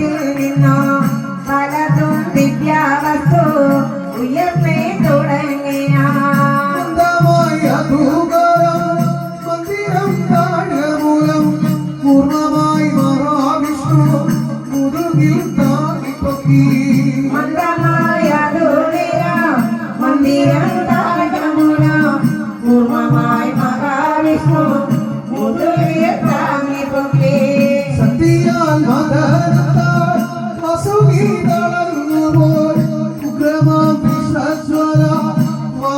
ലോകത്തിൽ നിന്നോ പലതും വിദ്യാവസ്തു ഉയർന്നേ തുടങ്ങിയ. മന്ദിരം താഴമൂലം പൂർണമായി മഹാവിഷ്ണു മുതുകിൽ താങ്ങിപ്പൊക്കി മന്ദമായ മന്ദിരം താഴമുന പൂർണമായി മഹാവിഷ്ണു